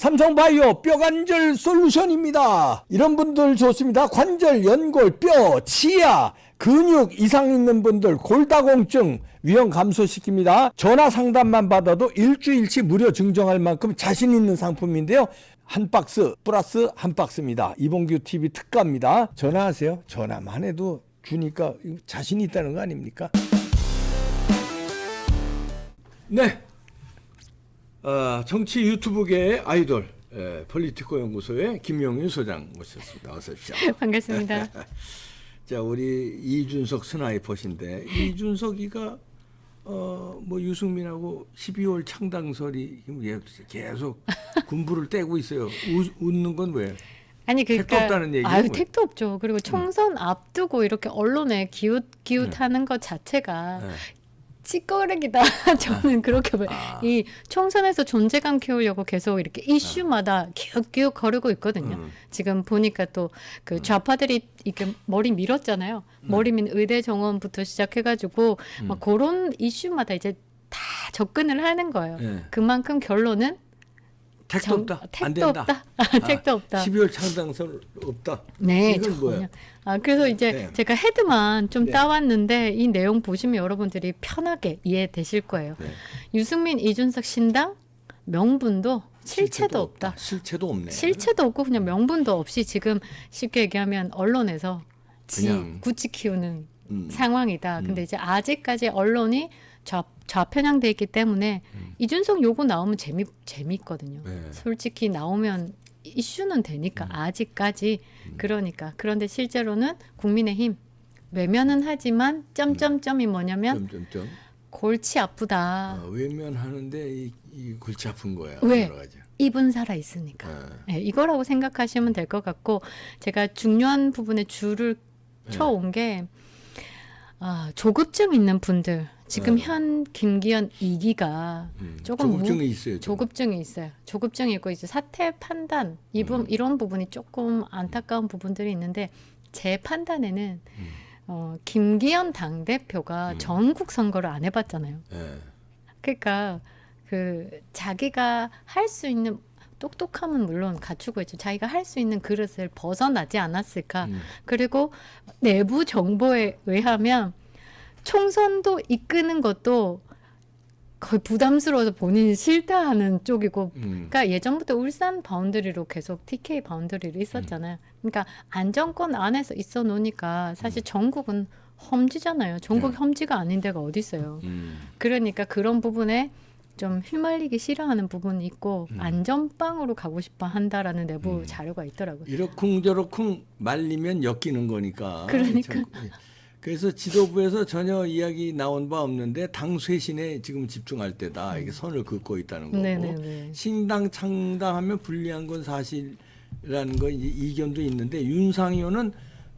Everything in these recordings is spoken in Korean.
삼성바이오 뼈관절 솔루션입니다. 이런 분들 좋습니다. 관절, 연골, 뼈, 치아, 근육 이상 있는 분들 골다공증 위험 감소시킵니다. 전화 상담만 받아도 일주일치 무료 증정할 만큼 자신 있는 상품인데요. 한 박스 플러스 한 박스입니다. 이봉규 TV 특가입니다. 전화하세요. 전화만 해도 주니까 자신 있다는 거 아닙니까? 네. 어, 정치 유튜브계의 아이돌 에, 폴리티코 연구소의 김용윤 소장 모셨습니다. 어서 오십시오. 반갑습니다. 자, 우리 이준석 스나이퍼신데 이준석이가 어, 뭐 유승민하고 12월 창당설이 계속 군부를 떼고 있어요. 웃, 웃는 건 왜? 아니 택도 그러니까 없다는 얘기예요, 아유 뭐. 택도 없죠. 그리고 총선 앞두고 이렇게 언론에 기웃 기웃하는 것 자체가 네. 찌꺼기다. 저는 그렇게 봐. 아. 이 총선에서 존재감 키우려고 계속 이렇게 이슈마다 기웃기웃 거리고 있거든요. 음. 지금 보니까 또 그 좌파들이 이렇게 머리 밀었잖아요. 음. 머리 민 의대 정원부터 시작해가지고 막 그런 이슈마다 이제 다 접근을 하는 거예요. 네. 그만큼 결론은 택도 정- 없다. 안 택도 된다. 없다. 택도 없다. 12월 창당설 없다. 네, 이건. 뭐야? 아 그래서 이제 네. 제가 헤드만 좀 네. 따왔는데 이 내용 보시면 여러분들이 편하게 이해되실 거예요. 네. 유승민, 이준석 신당 명분도 실체도 없다. 실체도 없네. 실체도 없고 그냥 명분도 없이 지금 쉽게 얘기하면 언론에서 지. 구치 키우는 음. 상황이다. 근데 이제 아직까지 언론이 좌, 좌편향돼 있기 때문에 이준석 요거 나오면 재미 재미있거든요. 음. 네. 솔직히 나오면 이슈는 되니까 아직까지 그러니까 그런데 실제로는 국민의힘 외면은 하지만 점점점이 뭐냐면 점점점. 골치 아프다. 아, 외면하는데 이, 이 골치 아픈 거야. 왜? 입은 살아 있으니까. 아, 네, 이거라고 생각하시면 될 것 같고 제가 중요한 부분에 줄을 네. 쳐온 게 아, 조급증 있는 분들 지금 네. 현 김기현 이기가 음, 조금 무- 조급증이 있어요. 좀. 조급증이 있어요. 조급증이 있고 이제 사태 판단 이 음. 부, 이런 부분이 조금 안타까운 부분들이 있는데 제 판단에는 음. 어, 김기현 당 대표가 전국 선거를 안 해봤잖아요. 예. 그러니까 그 자기가 할 수 있는 똑똑함은 물론 갖추고 있죠. 자기가 할 수 있는 그릇을 벗어나지 않았을까. 음. 그리고 내부 정보에 의하면 총선도 이끄는 것도 거의 부담스러워서 본인이 싫다 하는 쪽이고 음. 그러니까 예전부터 울산 바운더리로 계속 TK 바운더리로 있었잖아요. 그러니까 안정권 안에서 있어 놓으니까 사실 전국은 험지잖아요. 전국 네. 험지가 아닌 데가 어디 있어요. 음. 그러니까 그런 부분에 좀 휘말리기 싫어하는 부분이 있고 음. 안전빵으로 가고 싶어 한다라는 내부 음. 자료가 있더라고요. 이러쿵저러쿵 말리면 엮이는 거니까. 그러니까. 참, 예. 그래서 지도부에서 전혀 이야기 나온 바 없는데 당 쇄신에 지금 집중할 때다. 이게 선을 긋고 있다는 거고. 네네네. 신당 창당하면 불리한 건 사실이라는 거 이제 이견도 있는데 윤상효는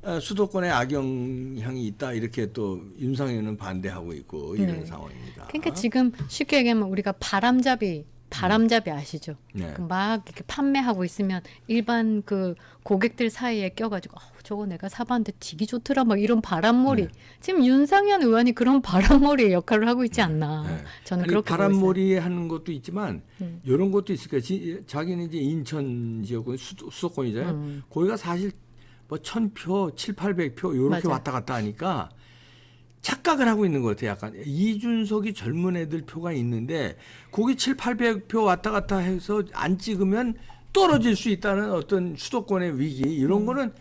어, 수도권에 악영향이 있다 이렇게 또 윤상효는 반대하고 있고 이런 네. 상황입니다. 그러니까 지금 쉽게 얘기하면 우리가 바람잡이 바람잡이 아시죠? 네. 그막 이렇게 판매하고 있으면 일반 그 고객들 사이에 껴가지고 어, 저거 내가 사봤는데 되게 좋더라 막 이런 바람몰이 네. 지금 윤상현 의원이 그런 바람몰이의 역할을 하고 있지 않나 네. 저는 그렇게. 바람몰이 하는 것도 있지만 음. 이런 것도 있을 거예요. 지, 자기는 이제 인천 지역은 수도, 수도권이잖아요. 음. 거기가 사실 뭐 천표, 칠, 팔백 표 이렇게. 왔다 갔다 하니까 착각을 하고 있는 것 같아요. 약간 이준석이 젊은 애들 표가 있는데 거기 칠, 팔백 표 왔다 갔다 해서 안 찍으면 떨어질 수 있다는 어떤 수도권의 위기 이런 거는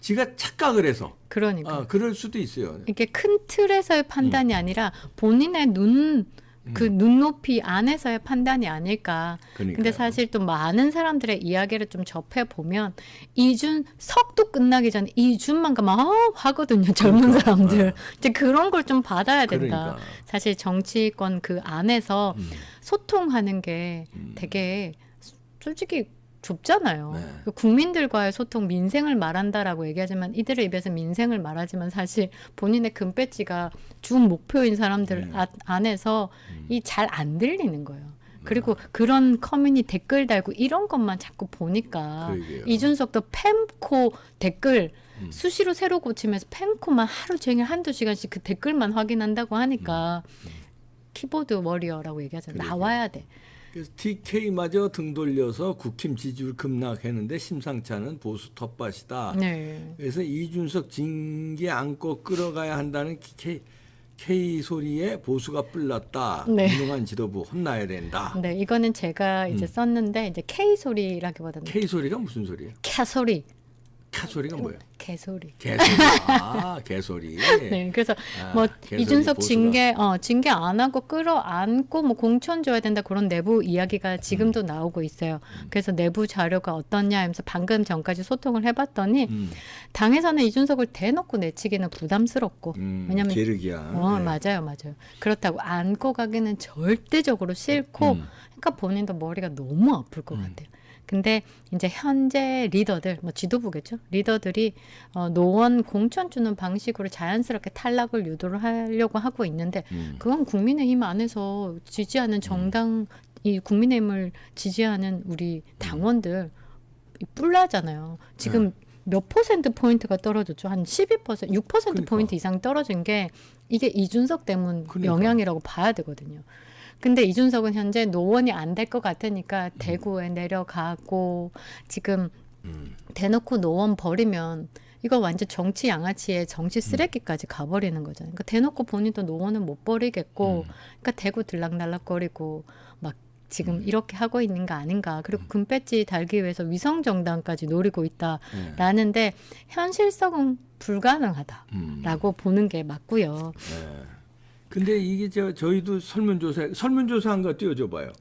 지가 착각을 해서 그러니까 아, 그럴 수도 있어요. 이게 큰 틀에서의 판단이 음. 아니라 본인의 눈, 그 눈높이 안에서의 판단이 아닐까. 그러니까요. 근데 사실 또 많은 사람들의 이야기를 좀 접해 보면 이준 석도 끝나기 전에 이준만 가면 아 하거든요 젊은 그러니까. 사람들. 네. 이제 그런 걸 좀 받아야 된다. 그러니까. 사실 정치권 그 안에서 음. 소통하는 게 음. 되게 솔직히 좁잖아요. 네. 그 국민들과의 소통, 민생을 말한다라고 얘기하지만 이들의 입에서 민생을 말하지만 사실 본인의 금배지가 주 목표인 사람들 네. 아- 안에서 음. 이잘 안 들리는 거예요. 그리고 그런 커뮤니 댓글 달고 이런 것만 자꾸 보니까 그러게요. 이준석도 팸코 댓글 음. 수시로 새로 고치면서 팸코만 하루 종일 한두 시간씩 그 댓글만 확인한다고 하니까 키보드 워리어라고 얘기하잖아요. 그러게요. 나와야 돼. 그래서 TK마저 등 돌려서 국힘 지지율 급락했는데 심상치 않은 보수 텃밭이다. 네. 그래서 이준석 징계 안고 끌어가야 한다는 K, K 소리에 보수가 뿔났다. 네. 유능한 지도부 혼나야 된다. 네, 이거는 제가 이제 음. 썼는데 이제 K 소리라기보다는 K 소리가 무슨 소리예요? 캬 소리, 카 소리가 뭐예요? 개 소리. 개소리. 아, 개소리. 네, 그래서 아, 뭐 개소리 이준석 보수가. 징계 어 징계 안 하고 끌어안고 뭐 공천 줘야 된다 그런 내부 이야기가 음. 지금도 나오고 있어요. 그래서 내부 자료가 어떻냐 하면서 방금 전까지 소통을 해봤더니 음, 당에서는 이준석을 대놓고 내치기는 부담스럽고 음, 왜냐면 게르기야. 어 네. 맞아요 맞아요 그렇다고 안고 가기는 절대적으로 싫고 음. 그러니까 본인도 머리가 너무 아플 것 음. 같아요. 근데 이제 현재 리더들, 뭐 지도부겠죠? 리더들이 어, 노원 공천 주는 방식으로 자연스럽게 탈락을 유도를 하려고 하고 있는데 음. 그건 국민의힘 안에서 지지하는 정당 이 국민의힘을 지지하는 우리 당원들 이 뿔나잖아요. 지금 네. 몇 퍼센트 포인트가 떨어졌죠? 한 12%, 6% 그러니까. 포인트 이상 떨어진 게 이게 이준석 때문 그러니까. 영향이라고 봐야 되거든요. 근데 이준석은 현재 노원이 안 될 것 같으니까 음. 대구에 내려가고 지금 음. 대놓고 노원 버리면 이거 완전 정치 양아치의 음. 정치 쓰레기까지 가버리는 거잖아요. 그러니까 대놓고 본인도 노원은 못 버리겠고, 음. 그러니까 대구 들락날락거리고 막 지금 음. 이렇게 하고 있는 거 아닌가. 그리고 금배지 달기 위해서 위성 정당까지 노리고 네. 있다라는데 현실성은 불가능하다라고 음. 보는 게 맞고요. 네. 근데 이게 저 저희도 설문조사 설문조사 한 거 띄워줘 봐요.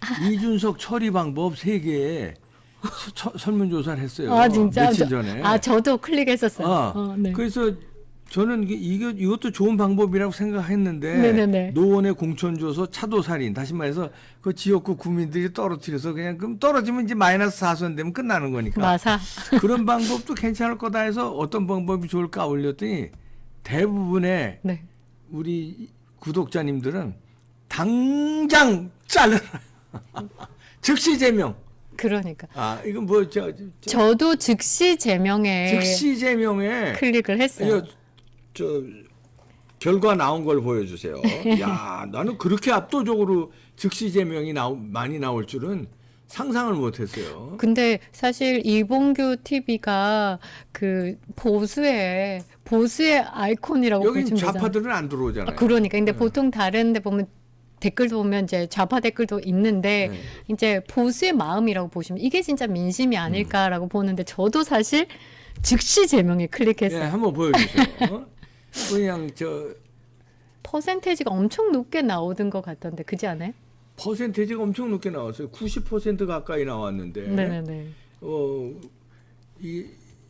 아. 이준석 처리 방법 세 개에 서- 처- 설문조사를 했어요. 아 진짜. 며칠 저- 전에. 아 저도 클릭했었어요. 아, 어, 네. 그래서 저는 이게 이거 이것도 좋은 방법이라고 생각했는데 네네네. 노원에 공천 줘서 차도 살인 다시 말해서 그 지역구 구민들이 떨어뜨려서 그냥 그럼 떨어지면 이제 마이너스 4선 되면 끝나는 거니까 마사. 그런 방법도 괜찮을 거다 해서 어떤 방법이 좋을까 올렸더니 대부분의 네. 우리 구독자님들은 당장 잘라 즉시 제명 그러니까 아 이건 뭐 저 저, 저도 즉시 제명에 즉시 제명에 클릭을 했어요. 이거 저 결과 나온 걸 보여주세요. 야 나는 그렇게 압도적으로 즉시 제명이 나오, 많이 나올 줄은 상상을 못했어요. 근데 사실 이봉규 TV가 그 보수의 보수의 아이콘이라고 여기 보시면 되잖아요. 좌파들은 안 들어오잖아요. 아, 그러니까 근데 네. 보통 다른데 보면 댓글도 보면 이제 좌파 댓글도 있는데 네. 이제 보수의 마음이라고 보시면 이게 진짜 민심이 아닐까라고 보는데 저도 사실 즉시 제명에 예, 클릭했어요. 한번 보여주세요. 어? 그냥 저 퍼센테이지가 엄청 높게 나오던 것 같던데 그지 않아요? 퍼센테이지가 엄청 높게 나왔어요. 90% 가까이 나왔는데. 네네네. 어, 이,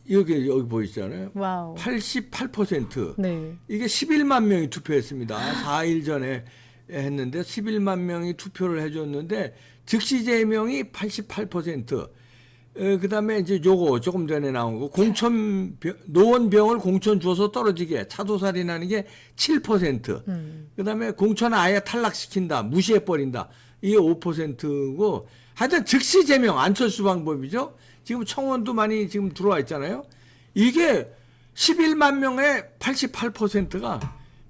여기, 여기 보이시잖아요. 와우. 88%. 네. 이게 11만 명이 투표했습니다. 4일 전에 했는데 11만 명이 투표를 해줬는데 즉시 제명이 88%. 에, 그다음에 이제 요거 조금 전에 나온 거 공천 병- 노원병을 공천 주어서 떨어지게 차도살인하는 게 7%. 음. 그 다음에 공천 아예 탈락시킨다, 무시해 버린다. 이게 5%고 하여튼 즉시 제명 안철수 방법이죠. 지금 청원도 많이 지금 들어와 있잖아요. 이게 11만 명의 88%가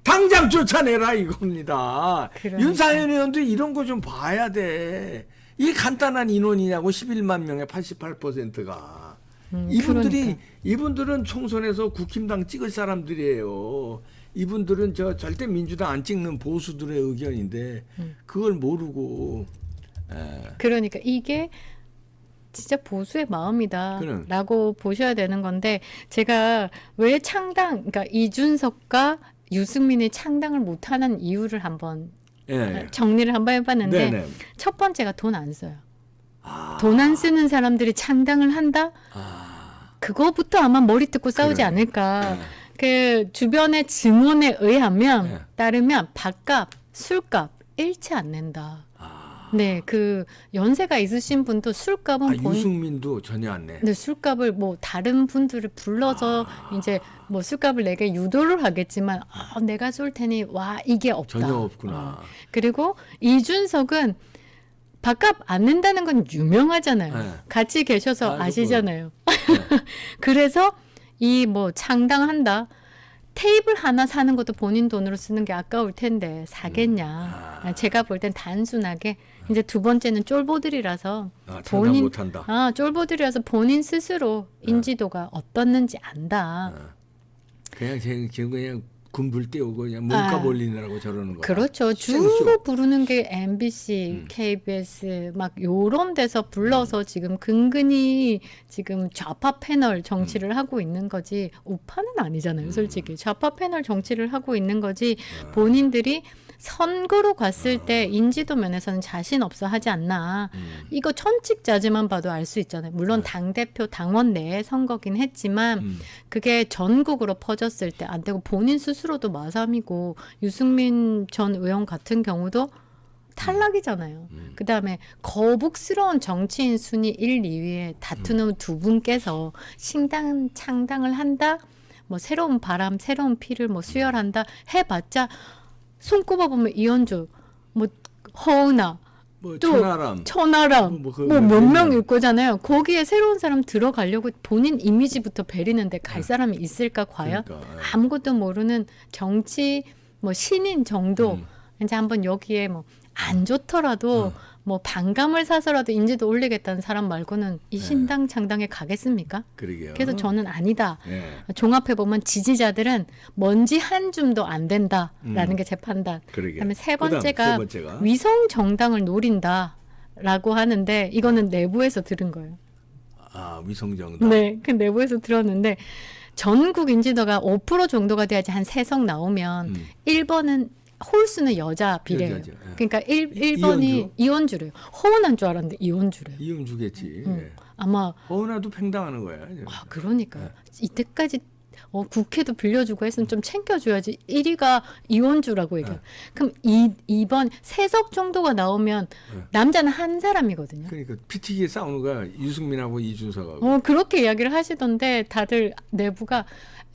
당장 쫓아내라 이겁니다. 그러니까. 윤상현 의원도 이런 거 좀 봐야 돼. 이 간단한 인원이냐고 11만 명의 88%가. 음, 이분들이 그러니까. 이분들은 총선에서 국힘당 찍을 사람들이에요. 이분들은 저 절대 민주당 안 찍는 보수들의 의견인데 음. 그걸 모르고 에, 그러니까 이게 진짜 보수의. 마음이다라고 보셔야 되는 건데 제가 왜 창당 그러니까 이준석과 유승민이 창당을 못하는 이유를 한번 예. 정리를 한번 해봤는데 네네. 첫 번째가 돈 안 써요. 아, 돈 안 쓰는 사람들이 창당을 한다? 아, 그거부터 아마 머리 뜯고 싸우지 그래. 않을까. 예. 그 주변의 증언에 의하면 네. 따르면 밥값, 술값 일치 안 낸다. 아, 네, 그 연세가 있으신 분도 술값은 아, 본 유승민도 전혀 안 내. 근데 술값을 뭐 다른 분들을 불러서 아. 이제 뭐 술값을 내게 유도를 하겠지만 아, 내가 쏠 테니 와 이게 없다. 전혀 어. 없구나. 그리고 이준석은 밥값 안 낸다는 건 유명하잖아요. 네. 같이 계셔서 아이고, 아시잖아요. 그래서 이 뭐 창당한다. 테이블 하나 사는 것도 본인 돈으로 쓰는 게 아까울 텐데 사겠냐. 아. 제가 볼 땐 단순하게 이제 두 번째는 쫄보들이라서 아, 본인 못한다. 아 쫄보들이라서 본인 스스로 인지도가 어떻는지 안다. 아. 그냥 제- 지금 그냥 군불 떼우고 그냥 몸값 아. 올리느라고 저러는 거야. 그렇죠. 주로 부르는 게 MBC, 음. KBS 막 요런 데서 불러서 지금 근근히 지금 좌파 패널 정치를 하고 있는 거지 우파는 아니잖아요. 솔직히 좌파 패널 정치를 하고 있는 거지 본인들이 선거로 갔을 때 인지도 면에서는 자신 없어 하지 않나. 음. 이거 천직자지만 봐도 알 수 있잖아요. 물론 당 대표 당원 내에 선거긴 했지만 음. 그게 전국으로 퍼졌을 때 안 되고 본인 스스로도 마삼이고 유승민 전 의원 같은 경우도 탈락이잖아요. 음. 그 다음에 거북스러운 정치인 순위 1, 2위에 다투는 두 분께서 신당 창당을 한다. 뭐 새로운 바람, 새로운 피를 뭐 수혈한다 해봤자 손꼽아 보면 이현주, 뭐 허은아, 뭐 또 천하람 천하람 뭐, 그뭐몇몇명 명. 있 거잖아요. 거기에 새로운 사람 들어가려고 본인 이미지부터 베리는데 갈 사람이 있을까 과연? 그러니까, 예. 아무것도 모르는 정치 뭐 신인 정도 음. 이제 한번 여기에 뭐 안 좋더라도 어. 뭐 반감을 사서라도 인지도 올리겠다는 사람 말고는 네. 이 신당 창당에 가겠습니까? 그러게요. 그래서 저는 아니다. 예. 종합해 보면 지지자들은 먼지 한 줌도 안 된다라는 음. 게 제 판단. 그러게. 그다음에 세 그다음 번째가 세 번째가 위성 정당을 노린다라고 하는데 이거는 내부에서 들은 거예요. 아 위성정당. 네, 그 내부에서 들었는데 전국 인지도가 5% 정도가 돼야지 한 세 석 나오면 음. 1번은 홀수는 여자 비례예요. 여자죠, 예. 그러니까 1, 이- 1번이 이현주? 이현주래요. 허은한 줄 알았는데 이현주래요. 이용 주겠지. 음. 예. 아마 어나도 팽당하는 거야. 아, 그러니까 네. 요 이때까지 어, 국회도 빌려주고 했으면 좀 챙겨줘야지. 1위가 이원주라고 얘기해. 네. 그럼 이 2번 세석 정도가 나오면 네. 남자는 한 사람이거든요. 그러니까 피튀기에 싸우는 거야. 유승민하고 이준석하고. 어, 그렇게 이야기를 하시던데 다들 내부가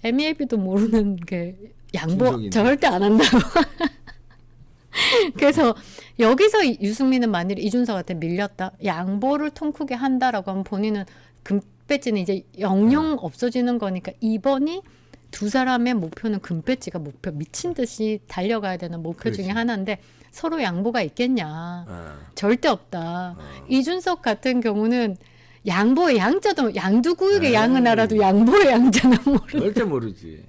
MEAB도 모르는 게 양보 준석이네. 절대 안 한다고. 그래서 여기서 이- 유승민은 만일 이준석한테 밀렸다 양보를 통크게 한다라고 하면 본인은 금배지는 이제 영영 없어지는 거니까 이번이 두 사람의 목표는 금배지가 목표 미친 듯이 달려가야 되는 목표 중에 그렇지. 하나인데 서로 양보가 있겠냐 아, 절대 없다. 어. 이준석 같은 경우는 양보의 양자도 양두구육의 에이. 양은 알아도 양보의 양자는 모르. 절대 모르지.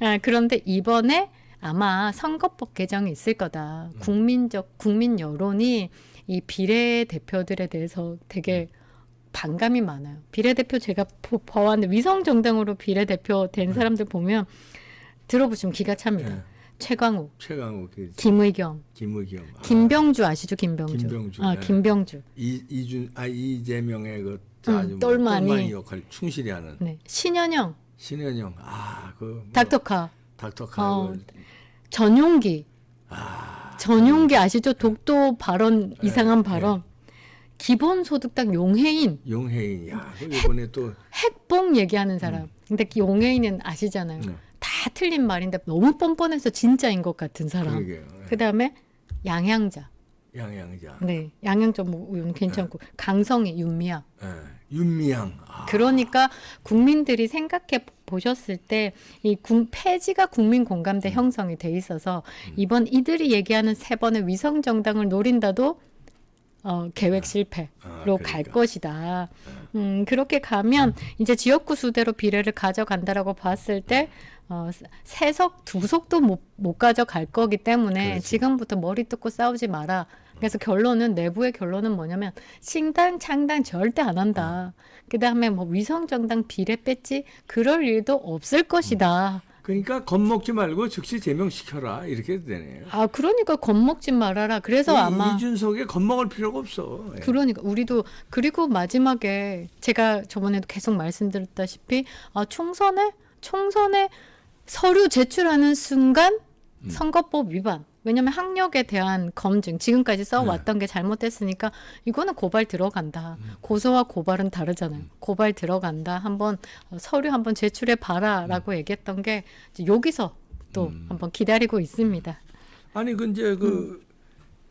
아, 그런데 이번에 아마 선거법 개정이 있을 거다. 국민적 국민 여론이 이 비례 대표들에 대해서 되게 반감이 많아요. 비례대표 제가 보- 봐왔는데 위성 정당으로 비례대표 된 사람들 보면 들어보시면 기가 찹니다. 예. 최광욱, 최강욱, 그 김의겸, 김의겸, 아, 김병주 아시죠? 김병주. 김병주, 아, 네. 김병주. 이 이준 아 이재명의 그 음, 아주 뭐 똘마니. 똘마니 역할 충실히 하는 네. 신현영, 신현영. 아 그 뭐 닥터카, 닥터카. 어, 전용기. 아 전용기 아시죠? 독도 발언 네, 이상한 발언. 기본소득당 용해인 용혜인. 야, 그 이번에 또 핵봉 얘기하는 사람. 근데 그 용해인은 아시잖아요. 네. 다 틀린 말인데 너무 뻔뻔해서 진짜인 것 같은 사람. 그러게요. 그 다음에 양양자. 양양자. 네, 양양자 뭐 이건 괜찮고 강성희, 윤미향. 예. 윤미향. 아, 그러니까 국민들이 생각해 보셨을 때 이 폐지가 국민 음. 공감대 형성이 돼 있어서 이번 이들이 얘기하는 세 번의 위성 정당을 노린다도 어, 계획 실패로 아, 갈 그러니까. 것이다. 음, 그렇게 가면 이제 지역구 수대로 비례를 가져간다라고 봤을 때 어, 세석 두 석도 못, 못 가져갈 거기 때문에 그렇지. 지금부터 머리 뜯고 싸우지 마라. 그래서 결론은 내부의 결론은 뭐냐면 신당 창당 절대 안 한다. 그 다음에 뭐 위성 정당 비례 뺐지 그럴 일도 없을 것이다. 그러니까 겁먹지 말고 즉시 제명시켜라 이렇게 되네요. 아 그러니까 겁먹지 말아라. 그래서 이- 아마 이준석에 겁먹을 필요가 없어. 예. 그러니까 우리도 그리고 마지막에 제가 저번에도 계속 말씀드렸다시피 아 총선에 총선에 서류 제출하는 순간 음. 선거법 위반. 왜냐하면 학력에 대한 검증 지금까지 써왔던 네. 게 잘못됐으니까 이거는 고발 들어간다. 음. 고소와 고발은 다르잖아요. 고발 들어간다. 한번 어, 서류 한번 제출해 음. 봐라라고 얘기했던 게 여기서 또 한번 기다리고 있습니다. 아니 그 이제 그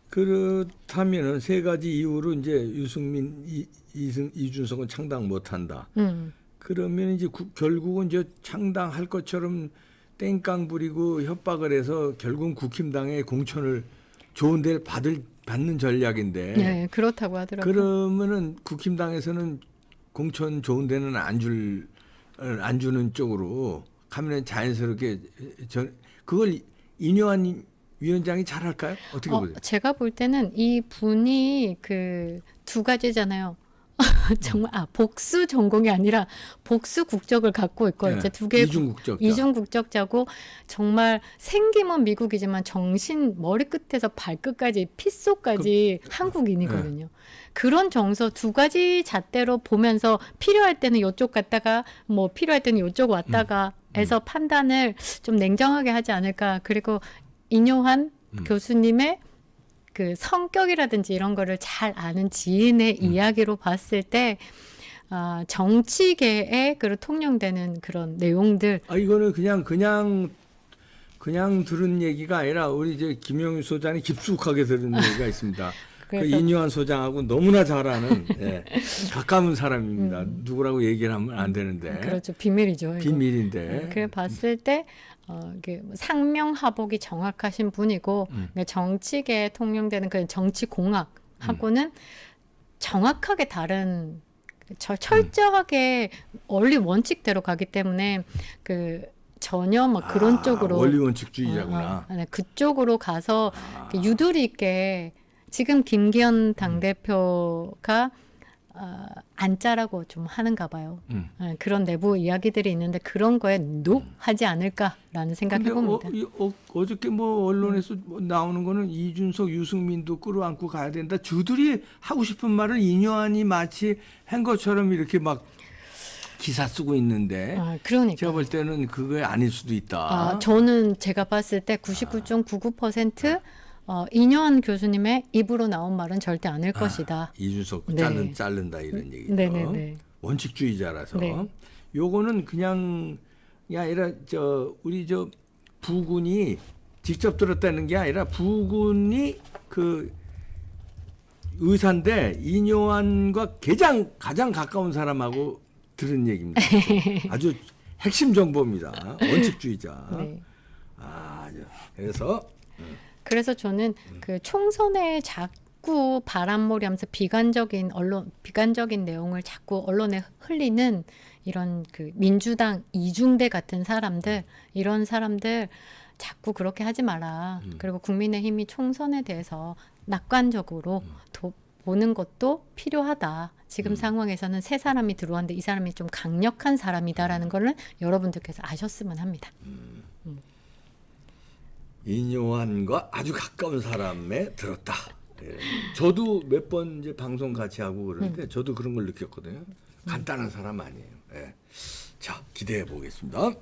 그렇다면은 세 가지 이유로 이제 유승민 이, 이승 이준석은 창당 못한다. 음. 그러면 이제 구- 결국은 이제 창당할 것처럼 땡깡 부리고 협박을 해서 결국은 국힘당의 공천을 좋은 데를 받을 받는 전략인데 네, 그렇다고 하더라고요. 그러면은 국힘당에서는 공천 좋은 데는 안 줄 안 주는 쪽으로 가면 자연스럽게 전 그걸 인요한 위원장이 잘할까요? 어떻게 어, 보세요? 제가 볼 때는 이 분이 그 두 가지잖아요. 정말 아 복수 전공이 아니라 복수 국적을 갖고 있고 이제 두 개의 네. 이중 국적자. 이중 국적자고 정말 생김은 미국이지만 정신 머리 끝에서 발끝까지 핏속까지 한국인이거든요. 그런 정서 두 가지 잣대로 보면서 필요할 때는 이쪽 갔다가 뭐 필요할 때는 이쪽 왔다가 해서 판단을 좀 냉정하게 하지 않을까. 그리고 인요한 음. 교수님의 그 성격이라든지 이런 거를 잘 아는 지인의 음. 이야기로 봤을 때 아, 정치계에 그 통용되는 그런 내용들 아 이거는 그냥 그냥 그냥 들은 얘기가 아니라 우리 이제 김영희 소장이 깊숙하게 들은 얘기가 있습니다. 그 인요한 소장하고 너무나 잘 아는 예, 가까운 사람입니다. 누구라고 얘기를 하면 안 되는데 음. 그렇죠 비밀이죠. 이거. 비밀인데 그래 봤을 때 어, 이게 상명하복이 정확하신 분이고 음. 그러니까 정치계에 통용되는 그 정치 공학하고는 정확하게 다른 저 철저하게 원리 원칙대로 가기 때문에 그 전혀 막 그런 아, 쪽으로 원리 원칙주의자구나. 어, 어, 네, 그쪽으로 가서 아. 그 유두리 있게 지금 김기현 당대표가 어, 안짜라고 좀 하는가 봐요. 음. 네, 그런 내부 이야기들이 있는데 그런 거에 노 하지 않을까라는 생각해 근데 봅니다. 어, 이- 어, 어저께 뭐 언론에서 뭐 나오는 거는 이준석, 유승민도 끌어안고 가야 된다. 주들이 하고 싶은 말을 인요한이 마치 한 것처럼 이렇게 막 기사 쓰고 있는데 아, 그러니까. 제가 볼 때는 그게 아닐 수도 있다. 아, 저는 제가 봤을 때 99.99% 어, 이뇨한 교수님의 입으로 나온 말은 절대 않을 것이다. 이준석 네. 자른 자른다 이런 얘기죠. 네네네. 원칙주의자라서 네. 요거는 그냥 이 아니라 저 우리 저 부군이 직접 들었다는 게 아니라 부군이 그 의사인데 이뇨한과 가장 가장 가까운 사람하고 들은 얘기입니다. 아주 핵심 정보입니다. 원칙주의자. 네. 아, 그래서 그래서 저는 그 총선에 자꾸 바람몰이 하면서 비관적인 언론, 비관적인 내용을 자꾸 언론에 흘리는 이런 그 민주당 이중대 같은 사람들, 이런 사람들 자꾸 그렇게 하지 마라. 그리고 국민의힘이 총선에 대해서 낙관적으로 도, 보는 것도 필요하다. 지금 상황에서는 세 사람이 들어왔는데 이 사람이 좀 강력한 사람이다라는 거는 여러분들께서 아셨으면 합니다. 이뇨한과 아주 가까운 사람에 들었다. 예. 저도 몇 번 이제 방송 같이 하고 그러는데 음. 저도 그런 걸 느꼈거든요. 간단한 사람 아니에요. 예. 자 기대해 보겠습니다.